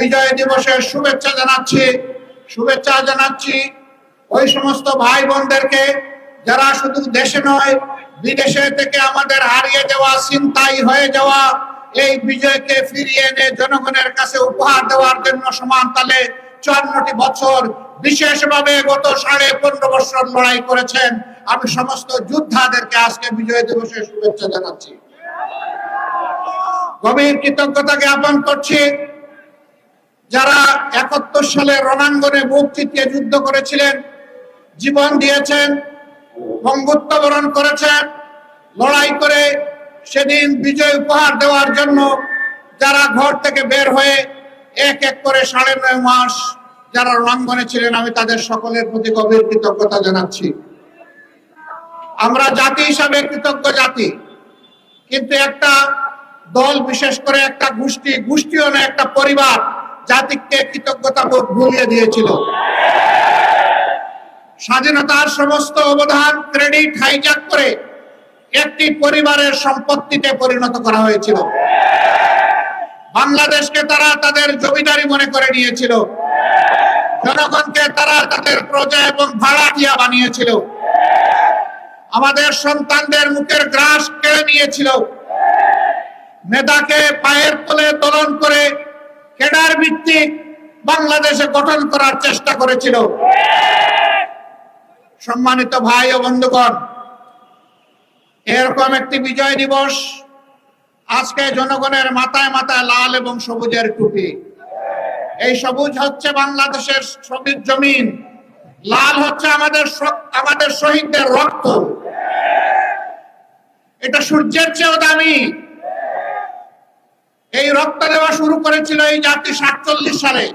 বিজয় দিবসের শুভেচ্ছা জানাচ্ছি শুভেচ্ছা জানাচ্ছি ওই সমস্ত ভাই বোনদেরকে, যারা শুধু দেশে নয়, বিদেশে থেকে আমাদের হারিয়ে যাওয়া চিন্তাই হয়ে যাওয়া, এই বিজয়কে ফিরিয়ে এনে জনগণের কাছে উপহার দেওয়ার জন্য সমান তালে চুয়ান্নটি বছর বিশেষভাবে গত সাড়ে পনেরো বছর লড়াই করেছেন। আমি সমস্ত যোদ্ধাদেরকে আজকে বিজয় দিবসের শুভেচ্ছা জানাচ্ছি। গভীর কৃতজ্ঞতা জ্ঞাপন করছি। যারা একাত্তর সালে রণাঙ্গনে বুক চিতিয়ে যুদ্ধ করেছিলেন, জীবন দিয়েছেন, বঙ্গুত্ব বরণ করেছেন, লড়াই করে সেদিন বিজয় উপহার দেওয়ার জন্য যারা ঘর থেকে বের হয়ে এক এক করে সাড়ে নয় মাস যারা রণাঙ্গনে ছিলেন, আমি তাদের সকলের প্রতি গভীর কৃতজ্ঞতা জানাচ্ছি। আমরা জাতি হিসাবে কৃতজ্ঞ জাতি, কিন্তু একটা দল বিশেষ করে একটা গোষ্ঠী, গোষ্ঠীও না একটা পরিবার জাতিকে কৃতজ্ঞতা বোধ ভুলিয়ে দিয়েছিল। স্বাধীনতার সমস্ত অবদান ক্রেডিট হাইজ্যাক করে একটি পরিবারের সম্পত্তিতে পরিণত করা হয়েছিল। বাংলাদেশকে তারা তাদের জমিদারি মনে করে নিয়েছিল। জনগণকে তারা তাদের প্রজা এবং ভাড়া ভাড়াটিয়া বানিয়েছিল। আমাদের সন্তানদের মুখের গ্রাস কেড়ে নিয়েছিল। নেতাকে পায়ের তলে দলন করে কেডার ভিত্তিক বাংলাদেশে গঠন করার চেষ্টা করেছিল। সম্মানিত ভাই ও বন্ধুগণ, এরকম একটি বিজয় দিবস আজকে জনগণের মাথায় মাথায় লাল এবং সবুজের টুপি। এই সবুজ হচ্ছে বাংলাদেশের সবুজ জমিন, লাল হচ্ছে আমাদের আমাদের শহীদদের রক্ত। এটা সূর্যের চেয়েও দামি এই রক্ত দেওয়া শুরু করেছিল এই জাতি সাতচল্লিশ সালে।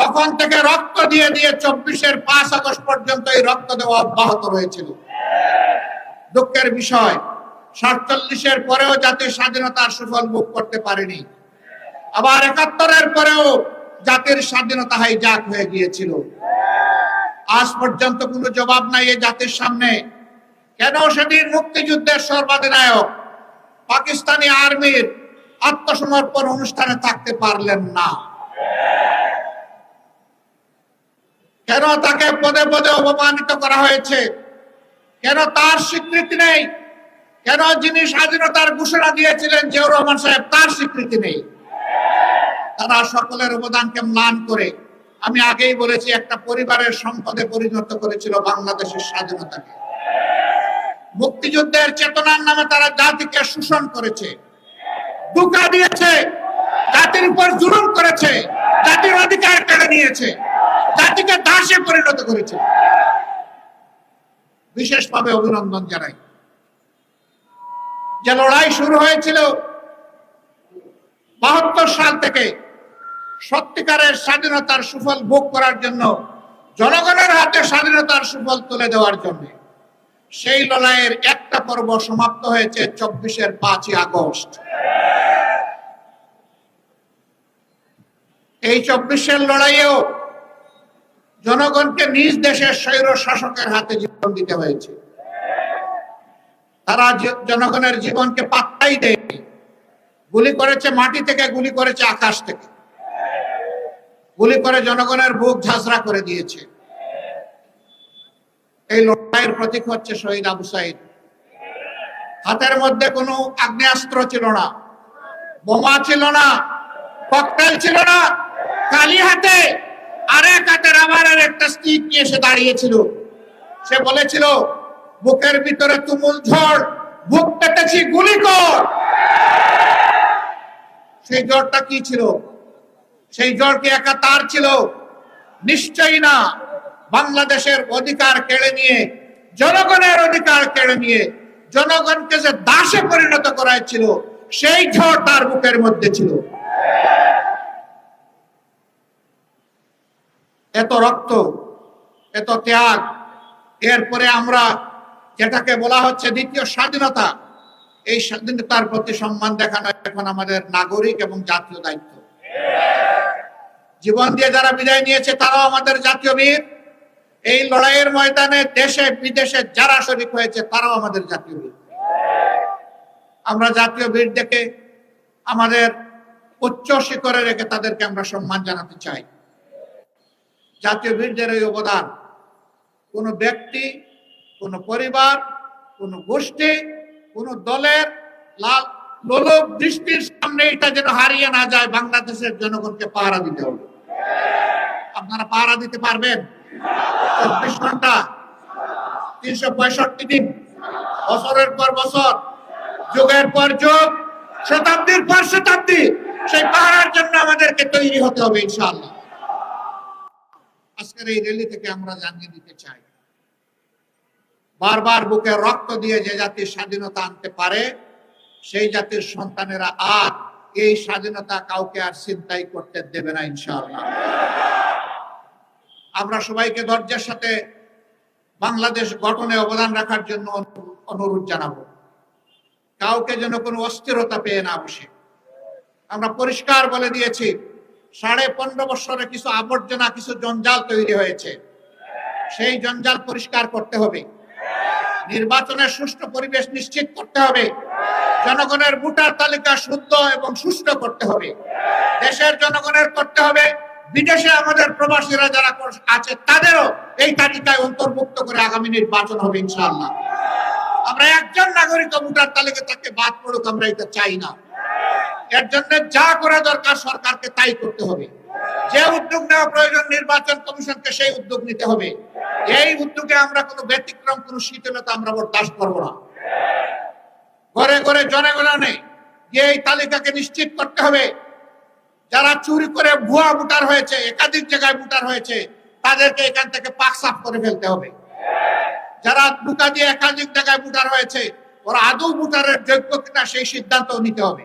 তখন থেকে রক্ত দিয়ে দিয়ে চব্বিশের পাঁচ আগস্ট পর্যন্ত এই রক্ত দেওয়া অব্যাহত রয়েছিল। দুঃখের বিষয়, সাতচল্লিশের পরেও জাতির স্বাধীনতার সুফল ভোগ করতে পারেনি। আবার একাত্তরের পরেও জাতির স্বাধীনতা হাইজাক হয়ে গিয়েছিল। আজ পর্যন্ত কোনো জবাব নাই এই জাতির সামনে। কেন সেদিন মুক্তিযুদ্ধের সর্বাধিনায়ক, পাকিস্তানি আর্মির আত্মসমর্পণ অনুষ্ঠানে থাকতে পারলেন না। কেন তাকে পদে পদে অপমানিত করা হয়েছে? কেন তার স্বীকৃতি নেই? কেন যিনি স্বাধীনতার ঘোষণা দিয়েছিলেন জিয়াউর রহমান সাহেব, তার স্বীকৃতি নেই? তারা সকলের অবদানকে ম্লান করে, আমি আগেই বলেছি, একটা পরিবারের সম্পদে পরিণত করেছিল বাংলাদেশের স্বাধীনতাকে। মুক্তিযুদ্ধের চেতনার নামে তারা জাতিকে শোষণ করেছে। ধোকা দিয়েছে। জাতির উপর জুলুম করেছে। জাতির অধিকার কেড়ে নিয়েছে। জাতিকে দাসে পরিণত করেছে। বিশেষভাবে অভিনন্দন জানাই। যে লড়াই শুরু হয়েছিল বাহাত্তর সাল থেকে সত্যিকারের স্বাধীনতার সুফল ভোগ করার জন্য, জনগণের হাতে স্বাধীনতার সুফল তুলে দেওয়ার জন্য, সেই লড়াইয়ের একটা পর্ব সমাপ্ত হয়েছে চব্বিশের পাঁচই আগস্ট। এই চব্বিশের লড়াইয়েও জনগণকে নিজ দেশের স্বৈর শাসকের হাতে জীবন দিতে হয়েছে। তারা জনগণের জীবনকে পাত্তাই দেয়নি। গুলি করেছে মাটি থেকে, গুলি করেছে আকাশ থেকে। গুলি করে জনগণের বুক ঝাঁঝরা করে দিয়েছে। এই লড়াইয়ের প্রতীক হচ্ছে শহীদ আবু সাইদ। হাতের মধ্যে কোনো আগ্নেয়াস্ত্র ছিল না, বোমা ছিল না, ককটেল ছিল না। কালি হাতে আরেক হাতে রাবারের একটা স্টিক নিয়ে এসে দাঁড়িয়েছিল। সে বলেছিল, বুকের ভিতরে তুমুল ঝড় বুক পেতেছি গুলি কর। সেই জ্বরটা কি ছিল? সেই জ্বর কি একা তার ছিল? নিশ্চয়ই না। বাংলাদেশের অধিকার কেড়ে নিয়ে, জনগণের অধিকার কেড়ে নিয়ে, জনগণকে যে দাসে পরিণত করাইছিল সেই ঝড় তার বুকের মধ্যে ছিল। এত রক্ত, এত ত্যাগ। এরপরে আমরা যেটাকে বলা হচ্ছে দ্বিতীয় স্বাধীনতা, এই স্বাধীনতার প্রতি সম্মান দেখানো এখন আমাদের নাগরিক এবং জাতীয় দায়িত্ব। জীবন দিয়ে যারা বিদায় নিয়েছে, তারাও আমাদের জাতীয় বীর। এই লড়াইয়ের ময়দানে দেশে, বিদেশে যারা শরিক হয়েছে, তারাও আমাদের জাতীয় বীর। আমরা জাতীয় বীর দেখে আমাদের উচ্চ শিখরে রেখে তাদেরকে আমরা সম্মান জানাতে চাই। জাতীয় বীরদের এই অবদান। কোনো ব্যক্তি, কোনো পরিবার, কোনো গোষ্ঠী, কোনো দলের লাল লোলক দৃষ্টির সামনে এটা যেন হারিয়ে না যায়, বাংলাদেশের জনগণকে পাহারা দিতে হবে। আপনারা পাহারা দিতে পারবেন? চব্বিশ ঘণ্টা, তিনশো পঁয়ষট্টি দিন, বছরের পর বছর, যুগের পর যুগ, শতাব্দীর পর শতাব্দী, সেই পাহারার জন্য আমাদেরকে তৈরি হতে হবে ইনশাআল্লাহ। আজকের এই র্যালি থেকে আমরা জানিয়ে দিতে চাই। বারবার বুকে রক্ত দিয়ে যে জাতির স্বাধীনতা আনতে পারে, সেই জাতির সন্তানেরা আর এই স্বাধীনতা কাউকে আর চিন্তাই করতে দেবে না, ইনশাআল্লাহ। আমরা সবাইকে ধৈর্যের সাথে বাংলাদেশ গঠনে অবদান রাখার জন্য অনুরোধ জানাব। কাউকে যেন কোনো অস্থিরতা পেয়ে না বসে। আমরা পরিষ্কার বলে দিয়েছি সাড়ে পনেরো বছরে কিছু আবর্জনা, কিছু জঞ্জাল তৈরি হয়েছে। সেই জঞ্জাল পরিষ্কার করতে হবে। নির্বাচনের সুষ্ঠু পরিবেশ নিশ্চিত করতে হবে। জনগণের ভোটার তালিকা শুদ্ধ এবং সুষ্ঠু করতে হবে। দেশের জনগণের করতে হবে। বিদেশে আমাদের প্রবাসীরা যারা আছে, তাদেরও এই তালিকায় অন্তর্ভুক্ত করে আগামী নির্বাচন হবে, ইনশাআল্লাহ। আমরা একজন নাগরিক ভোটার তালিকা থেকে বাদ পড়ুক, আমরা এটা চাই না। এর জন্য যা করা দরকার সরকারকে তাই করতে হবে। যে উদ্যোগ নেওয়া প্রয়োজন নির্বাচন কমিশনকে সেই উদ্যোগ নিতে হবে। এই উদ্যোগে আমরা কোনো ব্যতিক্রম, কোনো শীতলতা, আমরা বরদাস্ত করব না। ঘরে ঘরে জনগণে এই তালিকাকে নিশ্চিত করতে হবে। যারা চুরি করে ভুয়া ভোটার হয়েছে, একাধিক জায়গায় ভোটার হয়েছে, তাদেরকে এখান থেকে পাক সাফ করে ফেলতে হবে। যারা দুটা দিয়ে একাধিক জায়গায় ভোটার হয়েছে, ওরা আদৌ ভোটারের যোগ্য কিনা সেই সিদ্ধান্ত নিতে হবে।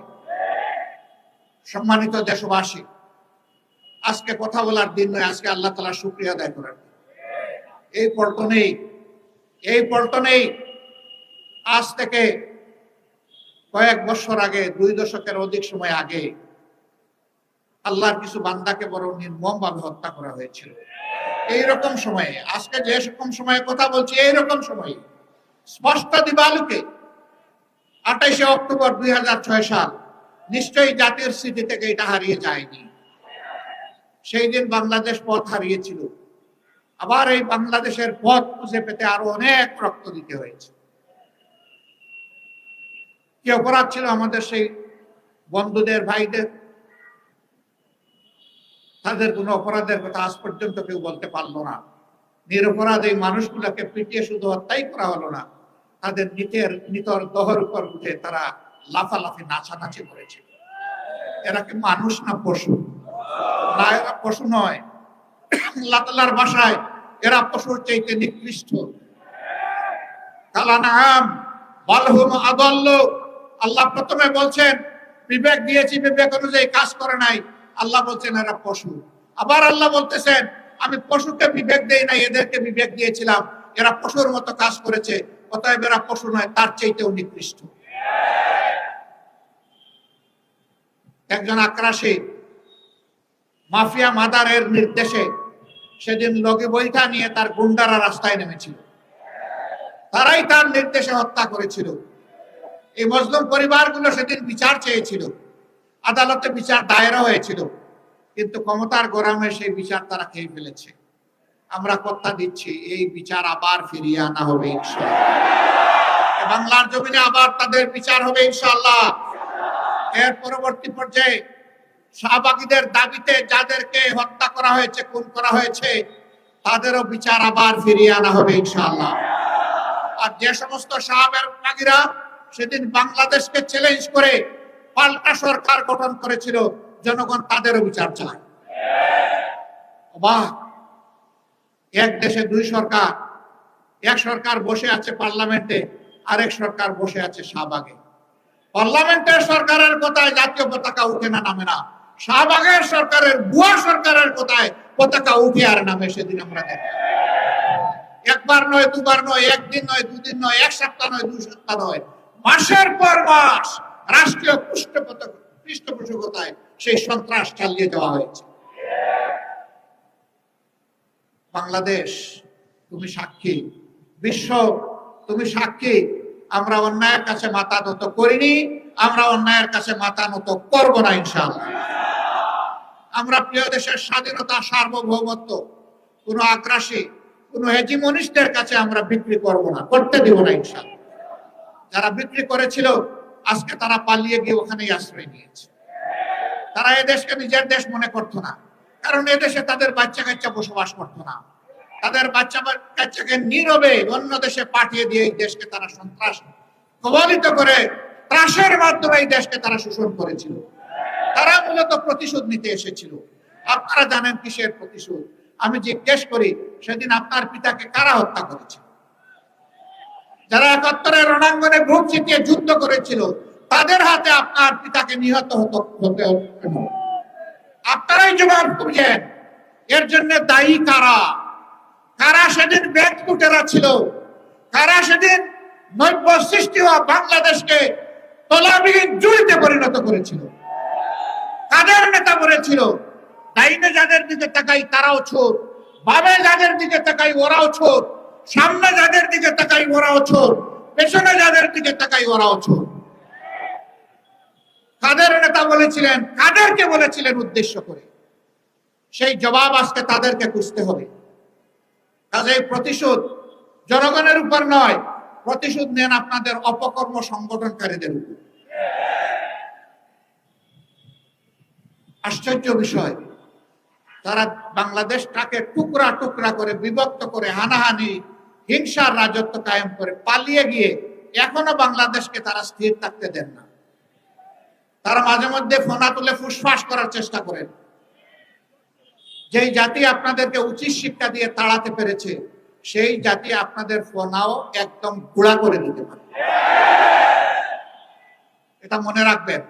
সম্মানিত দেশবাসী, আজকে কথা বলার দিন নয়, আজকে আল্লাহ তালা শুক্রিয়া আদায় করার এই পল্টনেই এই পল্টনেই আজ থেকে কয়েক বছর আগে, দুই দশকের অধিক সময় আগে আল্লাহর কিছু বান্দাকে বড় নির্মম ভাবে হত্যা করা হয়েছিল। এইরকম সময়ে, আজকে যে রকম সময়ে কথা বলছি, এইরকম সময়ে, স্পষ্ট দিবালুকে আঠাইশে অক্টোবর দুই হাজার ছয় সাল নিশ্চয়ই জাতির স্মৃতি থেকে এটা হারিয়ে যায়নি। সেই দিন বাংলাদেশ পথ হারিয়েছিল। আবার এই বাংলাদেশের পথ খুঁজে পেতে আরও অনেক রক্ত দিতে হয়েছে। কি অপরাধ ছিল আমাদের সেই বন্ধুদের, ভাইদের? তাদের কোনো অপরাধের কথা আজ পর্যন্ত কেউ বলতে পারল না। নিরপরাধ এই মানুষগুলোকে পিটিয়ে শুধু হত্যাই করা হলো না। তাদের নিতের, নিতর দহর উপর উঠে তারা লাফালাফি নাচানাচি করেছে। এরা কি মানুষ না পশু? না, এরা পশু নয়। লাতালার ভাষায়, এরা পশুর চাইতে নিকৃষ্ট। কালানাম বালহুম আল্লাহ প্রথমে বলছেন, বিবেক দিয়েছি, বিবেক অনুযায়ী কাজ করে নাই। আল্লাহ বলছেন, এরা পশু। আবার আল্লাহ বলতেছেন, আমি পশুকে বিবেক দেই নাই, এদেরকে বিবেক দিয়েছিলাম। এরা পশুর মতো কাজ করেছে, অতএব এরা পশু নয়, তার চাইতেও নিকৃষ্ট। একজন আক্রাসী মাফিয়া মাদারের নির্দেশে সেদিন লগি বইটা নিয়ে তার গুন্ডারা রাস্তায় নেমেছিল। তারাই তার নির্দেশে হত্যা করেছিল। এই মজলুম পরিবারগুলো সেদিন বিচার চেয়েছিল। আদালতে বিচার দায়েরা হয়েছিল। কিন্তু ক্ষমতার গরমে সেই বিচার তারা খেয়ে ফেলেছে। আমরা কথা দিচ্ছি, এই বিচার আবার ফিরিয়ে আনা হবে ইনশাআল্লাহ। এ বাংলার জমিনে আবার তাদের বিচার হবে ইনশাআল্লাহ। এর পরবর্তী পর্যায়ে শাহবাগীদের দাবিতে যাদেরকে হত্যা করা হয়েছে, খুন করা হয়েছে, তাদেরও বিচার আবার ফিরিয়ে আনা হবে ইনশাআল্লাহ। আর যে সমস্ত শাহবাগীরা সেদিন বাংলাদেশকে চ্যালেঞ্জ করে পাল্টা সরকার গঠন করেছিল, জনগণ তাদেরও বিচার চায়। এক দেশে দুই সরকার, এক সরকার বসে আছে পার্লামেন্টে, আরেক সরকার বসে আছে শাহবাগে। পার্লামেন্টের সরকারের কথায় জাতীয় পতাকা উঠে না নামে না? শাহবাগের সরকারের বুয়া সরকারের কথায় পতাকা উঠে আর নামে সেদিন আমরা দেখি। একবার নয়, দুবার নয়, একদিন নয়, দুদিন নয়, এক সপ্তাহ নয়, দুই সপ্তাহ নয়। মাসের পর মাস রাষ্ট্রীয় পৃষ্ঠপোষক পৃষ্ঠপোষকতায় সেই সন্ত্রাস চালিয়ে দেওয়া হয়েছে। বাংলাদেশ, তুমি সাক্ষী। বিশ্ব, তুমি সাক্ষী। আমরা অন্যায়ের কাছে মাথা নত করিনি, আমরা অন্যায়ের কাছে মাথা নত করব না ইনশাআল্লাহ। আমরা প্রিয় দেশের স্বাধীনতা, সার্বভৌমত্ব, কোন আগ্রাসী, কোন হেজিমনিস্টের কাছে আমরা বিক্রি করব না, করতে দিব না ইনশাল্লাহ যারা বিক্রি করেছিল, আজকে তারা পালিয়ে গিয়ে ওখানেই আশ্রয় নিয়েছে। তারা এ দেশকে নিজের দেশ মনে করতো না, কারণ এদেশে তাদের বাচ্চা কাচ্চা বসবাস করতো না। তাদের বাচ্চা কাচ্চাকে নীরবে অন্য দেশে পাঠিয়ে দিয়ে এই দেশকে তারা সন্ত্রাস কবলিত করে, ত্রাসের মাধ্যমে এই দেশকে তারা শোষণ করেছিল। তারা মূলত প্রতিশোধ নিতে এসেছিল। আপনারা জানেন কিসের প্রতিশোধ? আমি জিজ্ঞেস করি, সেদিন আপনার পিতাকে কারা হত্যা করেছে? যারা একাত্তরের রণাঙ্গনে বুক চিতিয়ে যুদ্ধ করেছিল, তাদের হাতে আপনার পিতাকে নিহত হতো হতে। আপনারাই জবাব খুঁজেন। এর জন্য দায়ী কারা? কারা সেদিন ব্যাংক লুটেরা ছিল? কারা সেদিন নৈব সৃষ্টি হওয়া বাংলাদেশকে তলাবিহীন জুড়িতে পরিণত করেছিল? কাদের নেতা বলেছিল ডাইনে যাদের দিকে তাকাই তারাও ছোট বাবে যাদের দিকে তাকাই ওরাও ছোট সামনে যাদের দিকে তাকাই ওরাও ছোট পেছনে যাদের দিকে তাকাই ওরাও ছোট কাদের নেতা বলেছিলেন? কাদেরকে বলেছিলেন উদ্দেশ্য করে? সেই জবাব আজকে তাদেরকে খুঁজতে হবে। কাজেই প্রতিশোধ জনগণের উপর নয়, প্রতিশোধ নেন আপনাদের অপকর্ম সংগঠনকারীদের উপর। আশ্চর্য বিষয়, তারা বাংলাদেশটাকে টুকরা টুকরা করে বিভক্ত করে হানাহানি, হিংসার রাজত্ব কায়েম করে পালিয়ে গিয়ে এখনও বাংলাদেশকে তারা স্থির থাকতে দেন না। তারা মাঝে মধ্যে ফোনা তুলে ফুসফাস করার চেষ্টা করেন। যেই জাতি আপনাদেরকে উচিত শিক্ষা দিয়ে তাড়াতে পেরেছে, সেই জাতি আপনাদের ফোনাও একদম গুড়া করে দিতে পারে। এটা মনে রাখবেন,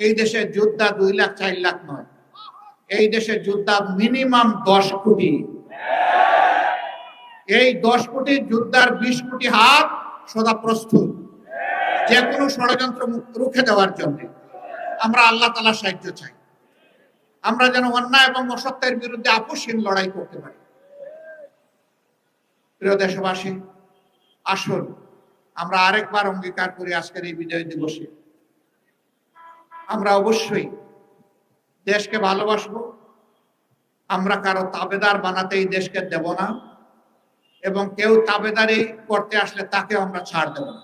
এই দেশে যোদ্ধা দুই লাখ, চার লাখ নয়। এই দেশে যোদ্ধা মিনিমাম দশ কোটি। এই দশ কোটি যোদ্ধার বিশ কোটি হাত সদা প্রস্তুত যে কোনো ষড়যন্ত্র রুখে দেওয়ার জন্য। আমরা আল্লাহ তালা সাহায্য চাই। আমরা যেন অন্যায় এবং অসত্যের বিরুদ্ধে আপোষহীন লড়াই করতে পারি। প্রিয় দেশবাসী, আসুন, আমরা আরেকবার অঙ্গীকার করি আজকের এই বিজয় দিবসে। আমরা অবশ্যই দেশকে ভালোবাসবো। আমরা কারও তাবেদার বানাতে এই দেশকে দেব না এবং কেউ তাবেদারি করতে আসলে তাকে আমরা ছাড় দেব না।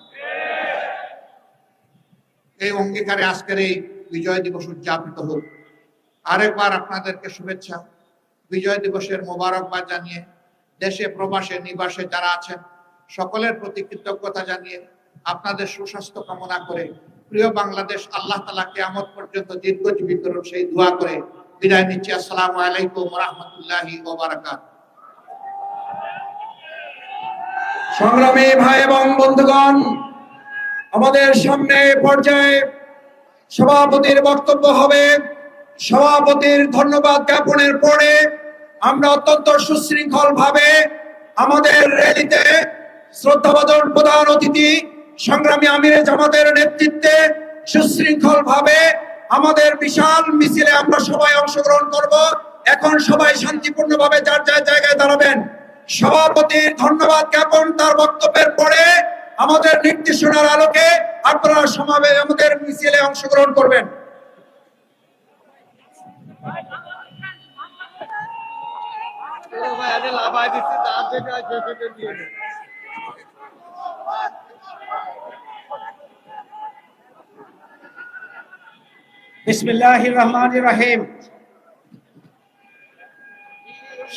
এই অঙ্গীকারে আজকের এই বিজয় দিবস উদযাপিত হোক। আরেকবার আপনাদেরকে শুভেচ্ছা, বিজয় দিবসের মোবারকবাদ জানিয়ে, দেশে, প্রবাসে, নিবাসে যারা আছেন, সকলের প্রতি কৃতজ্ঞতা জানিয়ে আপনাদের সুস্বাস্থ্য কামনা করে প্রিয় বাংলাদেশ, আল্লাহ তালা কেয়ামত পর্যন্ত দীর্ঘজীবী করুন সেই দোয়া করে বিদায় নিচ্ছি। আসসালামু আলাইকুম রহমতুল্লাহি সংগ্রামী ভাই এবং বন্ধুগণ, আমাদের সামনে পর্যায়ে সভাপতির বক্তব্য হবে সভাপতির ধন্যবাদ জ্ঞাপনের পরে আমরা অত্যন্ত সুশৃঙ্খল ভাবে আমাদের র্যালিতে শ্রদ্ধাভাজন প্রধান অতিথি সংগ্রামী আমিরে জামাতের নেতৃত্বে সুশৃঙ্খল ভাবে আমাদের বিশাল মিছিলে আমরা সবাই অংশগ্রহণ করব। এখন সবাই শান্তিপূর্ণভাবে যার যার জায়গায় দাঁড়াবেন। সভাপতির ধন্যবাদ জ্ঞাপন তার বক্তব্যের পরে আমাদের নির্দেশনার আলোকে আপনারা সমাবে আমাদের মিছিলে অংশগ্রহণ করবেন।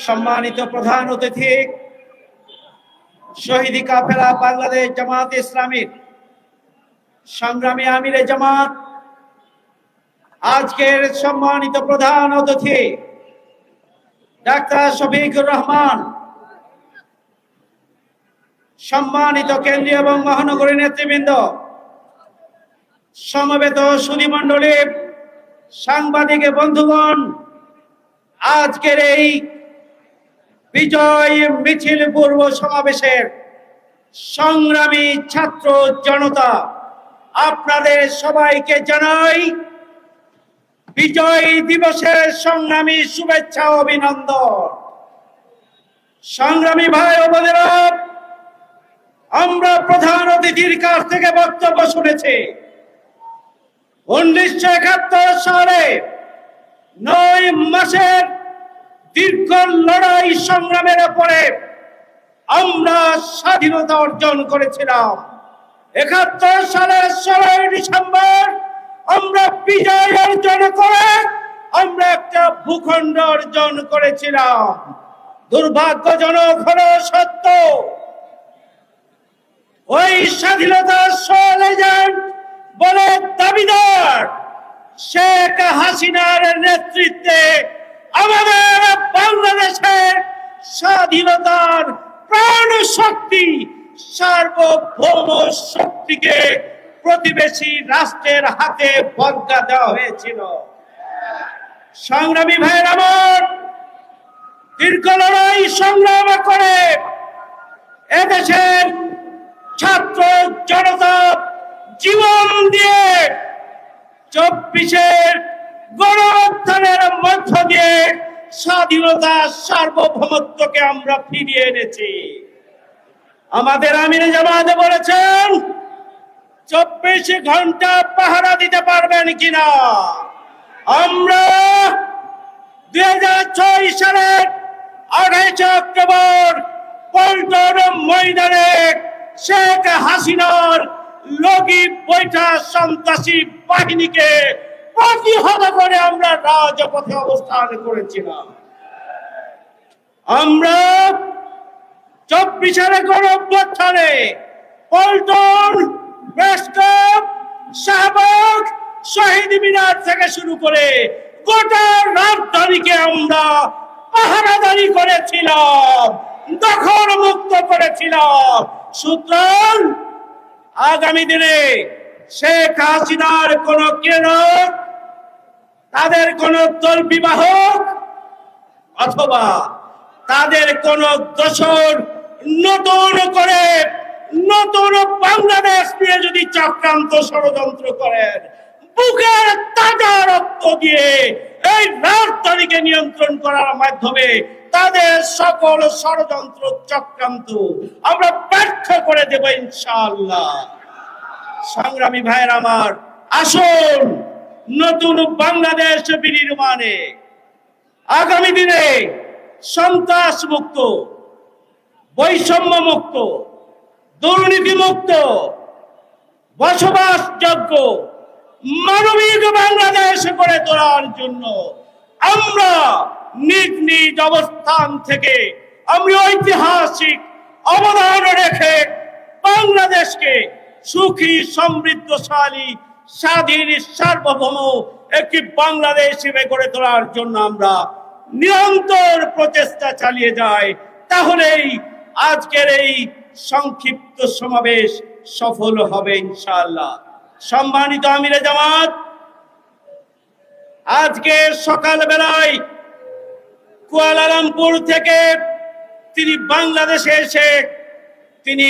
সম্মানিত প্রধান অতিথি শহীদি কাফেলা বাংলাদেশ জামাত ইসলামীর সংগ্রামী আমিরে জামাত আজকের সম্মানিত প্রধান অতিথি, ডাক্তার শফিকুর রহমান, সম্মানিত কেন্দ্রীয় এবং মহানগরী নেতৃবৃন্দ, সমবেত সুধীমণ্ডলী সাংবাদিক বন্ধুগণ, আজকের এই বিজয় মিছিল পূর্ব সমাবেশের সংগ্রামী ছাত্র জনতা, আপনাদের সবাইকে জানাই বিজয় দিবসের সংগ্রামী শুভেচ্ছা অভিনন্দন। সংগ্রামী ভাই ও বোনেরা, আমরা প্রধান অতিথির কাছ থেকে বক্তব্য শুনেছি। উনিশশো একাত্তর সালে নয় মাসের দীর্ঘ লড়াই সংগ্রামের পরে আমরা স্বাধীনতা অর্জন করেছিলাম। একাত্তর সালের ষোলোই ডিসেম্বর আমরা বিজয় অর্জন করে, আমরা একটা ভূখণ্ড অর্জন করেছিলাম। দুর্ভাগ্যজনক হলো সত্য। ওই স্বাধীনতা সোল এজেন্ট বলে দাবিদার শেখ হাসিনার নেতৃত্বে আমাদের বাংলাদেশের স্বাধীনতার প্রাণ শক্তি সার্বভৌম শক্তিকে প্রতিবেশী রাষ্ট্রের হাতে বজ্ঞা দেওয়া হয়েছিল। সংগ্রামী ভাইয়ের আমার দীর্ঘ লড়াই সংগ্রাম করে এদেশের ছাত্র জনতা জীবন দিয়ে চব্বিশের গণঅভ্যুত্থানের মধ্য দিয়ে স্বাধীনতা সার্বভৌমত্বকে আমরা ফিরিয়ে এনেছি। আমাদের আমির জামাতে বলেছেন চব্বিশ ঘণ্টা পাহারা দিতে পারবেন কিনা? আমরা দুই হাজার ছয় সালের আঠাইশে অক্টোবর পল্টন ময়দানে শেখ হাসিনার লগি বৈঠা সন্ত্রাসী বাহিনীকে প্রতিহত করে আমরা রাজপথে অবস্থান করেছিলাম। আমরা চব্বিশ চব্বিশের গণঅভ্যুত্থানে পল্টন প্রেসক্লাব শাহবাগ শহীদ মিনার থেকে শুরু করে গোটা রাজধানীকে আমরা পাহারাদারি করেছিলাম দখল মুক্ত করেছিলাম। সুতরাং আগামী দিনে শেখ হাসিনার কোন কেরক তাদের কোন দল বিবাহক অথবা তাদের কোন দোষর নতুন করে নতুন বাংলাদেশ নিয়ে যদি চক্রান্ত ষড়যন্ত্র করেন, বুকের তাজা রক্ত দিয়ে এই রাজধানীকে নিয়ন্ত্রণ করার মাধ্যমে তাদের সকল ষড়যন্ত্র চক্রান্ত আমরা ব্যর্থ করে দেব ইনশাআল্লাহ। সংগ্রামী ভাইয়ের আমার, আসুন নতুন বাংলাদেশ বিনির্মাণে আগামী দিনে সন্ত্রাস মুক্ত বৈষম্য মুক্ত দুর্নীতি মুক্ত, বসবাসযোগ্য, মানবিক বাংলাদেশ গড়ে তোলার জন্য আমরা নিজ নিজ অবস্থান থেকে আমরা ঐতিহাসিক অবদান রেখে বাংলাদেশকে সুখী, সমৃদ্ধশালী, স্বাধীন, সার্বভৌম একটি বাংলাদেশ হিসেবে গড়ে তোলার জন্য আমরা নিরন্তর প্রচেষ্টা চালিয়ে যাই। তাহলেই আজকের এই সংক্ষিপ্ত সমাবেশ সফল হবে ইনশাআল্লাহ। সম্মানিত আমিরে জামাত, আজকে সকাল বেলায় কুয়ালালামপুর থেকে তিনি বাংলাদেশে এসে তিনি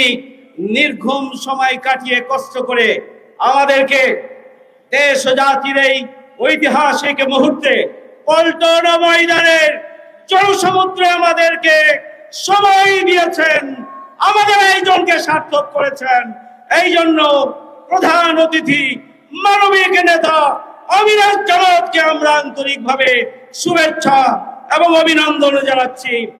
নির্ঘুম সময় কাটিয়ে কষ্ট করে আমাদেরকে দেশ জাতির এই ঐতিহাসিক মুহূর্তে পল্টন ময়দানের জনসমুদ্রে আমাদেরকে সময় দিয়েছেন আমাদের এইজনকে সার্থক করেছেন। এই জন্য প্রধান অতিথি, মানবিক নেতা অবিনাশ জনককে আমরা আন্তরিকভাবে শুভেচ্ছা এবং অভিনন্দন জানাচ্ছি।